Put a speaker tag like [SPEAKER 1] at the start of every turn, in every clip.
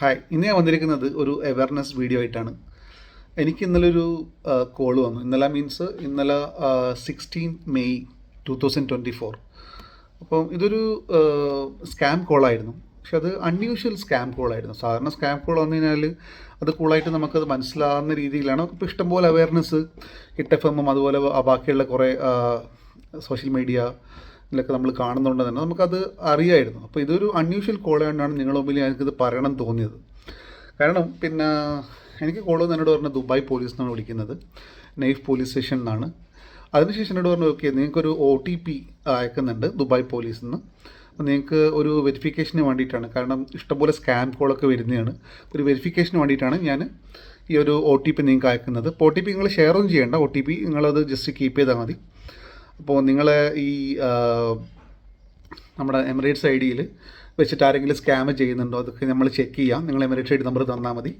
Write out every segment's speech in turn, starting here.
[SPEAKER 1] Hi ഇന്ന് ഞാൻ വന്നിരിക്കുന്നത് ഒരു അവയർനെസ് വീഡിയോ ആയിട്ടാണ്. എനിക്ക് ഇന്നലെ ഒരു കോൾ വന്നു. ഇന്നലെ മീൻസ് ഇന്നലെ sixteen May two thousand twenty four അപ്പം ഇതൊരു സ്കാം കോളായിരുന്നു പക്ഷെ അത് അൺയൂഷ്വൽ സ്കാം കോളായിരുന്നു സാധാരണ സ്കാം കോൾ വന്നു കഴിഞ്ഞാൽ അത് കൂളായിട്ട് നമുക്കത് മനസ്സിലാവുന്ന രീതിയിലാണ്. ഇപ്പോൾ ഇഷ്ടംപോലെ അവയർനെസ് ഹിറ്റ് എഫ് അതുപോലെ ബാക്കിയുള്ള കുറേ സോഷ്യൽ മീഡിയ ഇതിലൊക്കെ നമ്മൾ കാണുന്നുണ്ട് തന്നെ നമുക്കത് അറിയായിരുന്നു. അപ്പോൾ ഇതൊരു അൺയൂഷ്വൽ കോൾ ആയതുകൊണ്ടാണ് നിങ്ങളുടെ മുമ്പിൽ എനിക്കിത് പറയണം തോന്നിയത്. കാരണം പിന്നെ എനിക്ക് കോൾ എന്നോട് പറഞ്ഞ ദുബായ് പോലീസ് എന്നാണ് വിളിക്കുന്നത്. നൈഫ് പോലീസ് സ്റ്റേഷൻ എന്നാണ്. അതിനുശേഷം എന്നോട് പറഞ്ഞു ഓക്കെ നിങ്ങൾക്കൊരു ഒ ടി പി അയക്കുന്നുണ്ട് ദുബായ് പോലീസിൽ നിന്ന്. നിങ്ങൾക്ക് ഒരു വെരിഫിക്കേഷന് വേണ്ടിയിട്ടാണ്. കാരണം ഇഷ്ടംപോലെ സ്കാം കോളൊക്കെ വരുന്നതാണ്. ഒരു വെരിഫിക്കേഷന് വേണ്ടിയിട്ടാണ് ഞാൻ ഈ ഒരു ഒ ടി പി നിങ്ങൾക്ക് അയക്കുന്നത്. ഒ ടി പി നിങ്ങൾ ഒന്നും ചെയ്യേണ്ട. ഒ ടി പി നിങ്ങളത് ജസ്റ്റ് കീപ്പ് ചെയ്താൽ മതി. അപ്പോൾ നിങ്ങൾ ഈ നമ്മുടെ എമിറേറ്റ്സ് ഐ ഡിയിൽ വെച്ചിട്ട് ആരെങ്കിലും സ്കാം ചെയ്യുന്നുണ്ടോ? അതൊക്കെ നമ്മൾ ചെക്ക് ചെയ്യാം. നിങ്ങൾ എമിറേറ്റ്സ് ഐ ഡി നമ്പർ തന്നാൽ മതി.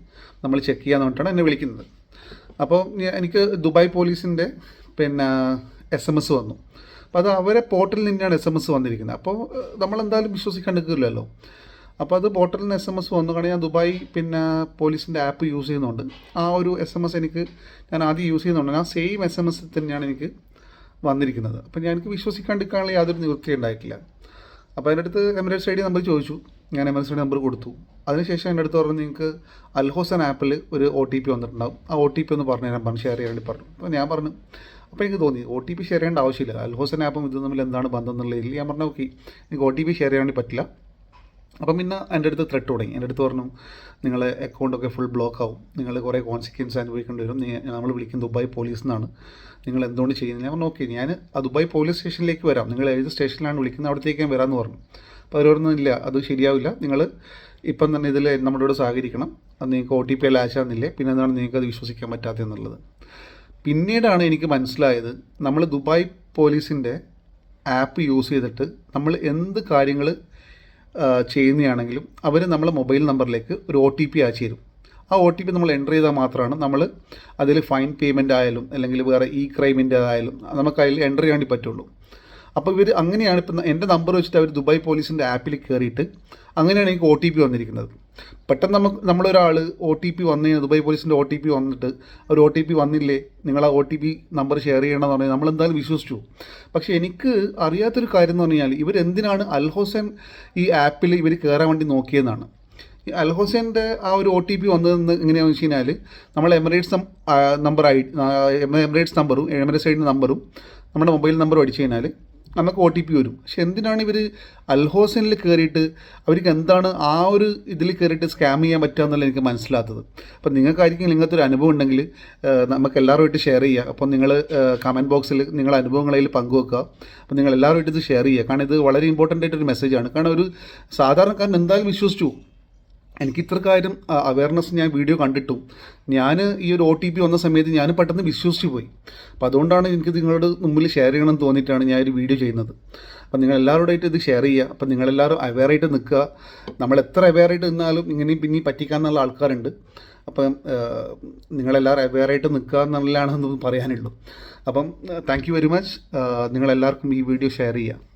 [SPEAKER 1] നമ്മൾ ചെക്ക് ചെയ്യാന്ന് പറഞ്ഞിട്ടാണ് എന്നെ വിളിക്കുന്നത്. അപ്പോൾ എനിക്ക് ദുബായ് പോലീസിന്റെ പിന്നെ എസ് എം എസ് വന്നു. അപ്പോൾ അത് അവരെ പോർട്ടലിൽ നിന്നാണ് എസ് എം എസ് വന്നിരിക്കുന്നത്. അപ്പോൾ ഏഹ്, വിശ്വസിക്കാൻ എടുക്കില്ലല്ലോ അപ്പോൾ അത് പോർട്ടലിൽ നിന്ന് എസ് എം എസ് വന്നു. കാരണം ഞാൻ ദുബായ് പിന്നെ പോലീസിന്റെ ആപ്പ് യൂസ് ചെയ്യുന്നുണ്ട്. ആ ഒരു എസ് എം എസ് എനിക്ക് ഞാൻ ആദ്യം യൂസ് ചെയ്യുന്നുണ്ട്. ആ സെയിം എസ് എം എസ് തന്നെയാണ് എനിക്ക് വന്നിരിക്കുന്നത്. അപ്പോൾ ഞാൻ എനിക്ക് വിശ്വസിക്കാണ്ടിരിക്കാനുള്ള യാതൊരു നിവൃത്തി ഉണ്ടായിട്ടില്ല. അപ്പോൾ അതിന്റെ അടുത്ത് എമിറേറ്റ്സ് ഐ ഡി നമ്പർ ചോദിച്ചു. ഞാൻ എമിറേറ്റ്സ് ഐ നമ്പർ കൊടുത്തു. അതിനുശേഷം എന്റെ അടുത്ത് പറഞ്ഞു നിങ്ങൾക്ക് അൽഹോസൻ ആപ്പിൽ ഒരു ഒ ടി പി വന്നിട്ടുണ്ടാവും. ആ ഒ ടി പി ഒന്ന് പറഞ്ഞു ഞാൻ ഷെയർ ചെയ്യാൻ വേണ്ടി പറഞ്ഞു. അപ്പോൾ ഞാൻ പറഞ്ഞു അപ്പോൾ എനിക്ക് തോന്നി ഒ ടി പി ഷെയർ ചെയ്യേണ്ട ആവശ്യമില്ല. അൽഹോസൻ ആപ്പും ഇത് തമ്മിൽ എന്താണ് ബന്ധം എന്നുള്ളതിൽ ഞാൻ പറഞ്ഞു നോക്കി എനിക്ക് ഒ ടി പി ഷെയർ ചെയ്യാൻ വേണ്ടി പറ്റില്ല. അപ്പം പിന്നെ എന്റെ അടുത്ത് ത്രെട്ട് തുടങ്ങി. എന്റെ അടുത്ത് പറഞ്ഞു നിങ്ങളെ അക്കൗണ്ടൊക്കെ ഫുൾ ബ്ലോക്ക് ആവും. നിങ്ങൾ കുറേ കോൺസിക്വൻസ് അനുഭവിക്കേണ്ടി വരും. നമ്മൾ വിളിക്കുന്ന ദുബായ് പോലീസ് എന്നാണ് നിങ്ങൾ എന്തുകൊണ്ട് ചെയ്യുന്നില്ല ഞാൻ ഓക്കെ ഞാൻ ആ ദുബായ് പോലീസ് സ്റ്റേഷനിലേക്ക് വരാം. നിങ്ങൾ ഏത് സ്റ്റേഷനിലാണ് വിളിക്കുന്നത്? അവിടത്തേക്ക് ഞാൻ വരാമെന്ന് പറഞ്ഞു. അപ്പോൾ പറഞ്ഞു ഇല്ല അത് ശരിയാവില്ല. നിങ്ങൾ ഇപ്പം തന്നെ ഇതിൽ നമ്മളോട് സഹകരിക്കണം. അത് നിങ്ങൾക്ക് ഒ ടി പി എല്ലാം ആശാന്നില്ലേ പിന്നെ എന്താണ് നിങ്ങൾക്ക് അത് വിശ്വസിക്കാൻ പറ്റാത്തതെന്നുള്ളത് പിന്നീടാണ് എനിക്ക് മനസ്സിലായത് നമ്മൾ ദുബായ് പോലീസിന്റെ ആപ്പ് യൂസ് ചെയ്തിട്ട് നമ്മൾ എന്ത് കാര്യങ്ങൾ ചെയ്യുന്നതാണെങ്കിലും അവർ നമ്മളെ മൊബൈൽ നമ്പറിലേക്ക് ഒരു ഒ ടി പി അയച്ചു തരും ആ ഒ ടി പി നമ്മൾ എന്റർ ചെയ്താൽ മാത്രമാണ് നമ്മൾ അതിൽ ഫൈൻ പേയ്മെന്റ് ആയാലും അല്ലെങ്കിൽ വേറെ ഇ ക്രൈമിന്റെ ആയാലും നമുക്ക് അതിൽ എന്റർ ചെയ്യാൻ വേണ്ടി പറ്റുള്ളൂ. അപ്പോൾ ഇവർ അങ്ങനെയാണ് ഇപ്പം എന്റെ നമ്പർ വെച്ചിട്ട് അവർ ദുബായ് പോലീസിന്റെ ആപ്പിൽ കയറിയിട്ട് അങ്ങനെയാണ് എനിക്ക് ഒ ടി പി വന്നിരിക്കുന്നത്. പെട്ടെന്ന് നമുക്ക് നമ്മളൊരാൾ ഒ ടി പി വന്നു ദുബായ് പോലീസിന്റെ ഒ ടി പി വന്നിട്ട് ഒരു ഒ ടി പി വന്നില്ലേ? നിങ്ങൾ ആ O T P number share ചെയ്യണമെന്ന് പറഞ്ഞാൽ നമ്മളെന്തായാലും വിശ്വസിച്ചു. പക്ഷേ എനിക്ക് അറിയാത്തൊരു കാര്യം എന്ന് പറഞ്ഞാൽ ഇവരെന്തിനാണ് അൽഹോസൻ ഈ ആപ്പിൽ ഇവർ കയറാൻ വേണ്ടി നോക്കിയതെന്നാണ് ഈ അൽഹോസന്റെ ആ ഒരു ഒ ടി പി വന്നതെന്ന് എങ്ങനെയാണെന്ന് വെച്ച് കഴിഞ്ഞാൽ നമ്മൾ എമിറേറ്റ്സ് നമ്പർ ഐ എമിറേറ്റ്സ് നമ്പറും എമിറേറ്റ്സ് ഐഡിന്റെ നമ്പറും നമ്മുടെ മൊബൈൽ നമ്പറും അടിച്ചു കഴിഞ്ഞാൽ നമുക്ക് ഒ ടി പി വരും. പക്ഷെ എന്തിനാണ് ഇവർ അൽഹോസനിൽ കയറിയിട്ട് അവർക്ക് എന്താണ് ആ ഒരു ഇതിൽ കയറിയിട്ട് സ്കാം ചെയ്യാൻ പറ്റുക എന്നുള്ള എനിക്ക് മനസ്സിലാത്തത്. അപ്പം നിങ്ങൾക്കായിരിക്കും ഇങ്ങനത്തെ ഒരു അനുഭവം ഉണ്ടെങ്കിൽ നമുക്ക് എല്ലാവരുമായിട്ട് ഷെയർ ചെയ്യുക. അപ്പം നിങ്ങൾ കമന്റ് ബോക്സിൽ നിങ്ങളുടെ അനുഭവങ്ങളിൽ പങ്കുവെക്കുക. അപ്പം നിങ്ങൾ എല്ലാവരുമായിട്ട് ഇത് ഷെയർ ചെയ്യുക. കാരണം ഇത് വളരെ ഇമ്പോർട്ടന്റ് ആയിട്ടൊരു മെസ്സേജാണ് കാരണം ഒരു സാധാരണക്കാരൻ എന്തായാലും വിശ്വസിച്ചു. എനിക്ക് ഇത്ര കാര്യം അവയർനെസ് ഞാൻ വീഡിയോ കണ്ടിട്ടു. ഞാൻ ഈ ഒരു ഒ ടി പി വന്ന സമയത്ത് ഞാൻ പെട്ടെന്ന് വിശ്വസിച്ച് പോയി. അപ്പോൾ അതുകൊണ്ടാണ് എനിക്ക് നിങ്ങളോട് മുമ്പിൽ ഷെയർ ചെയ്യണം എന്ന് തോന്നിയിട്ടാണ് ഞാൻ ഒരു വീഡിയോ ചെയ്യുന്നത്. അപ്പം നിങ്ങൾ എല്ലാവരോടായിട്ട് ഇത് ഷെയർ ചെയ്യുക. അപ്പം നിങ്ങളെല്ലാവരും അവെയറായിട്ട് നിൽക്കുക. നമ്മൾ എത്ര അവെയറായിട്ട് നിന്നാലും ഇങ്ങനെയും പിന്നെയും പറ്റിക്കാന്നുള്ള ആൾക്കാരുണ്ട്. അപ്പം നിങ്ങളെല്ലാവരും അവെയറായിട്ട് നിൽക്കുക എന്നുള്ളതാണെന്ന് പറയാനുള്ളൂ. അപ്പം താങ്ക് യു വെരി മച്ച് നിങ്ങളെല്ലാവർക്കും ഈ വീഡിയോ ഷെയർ ചെയ്യുക.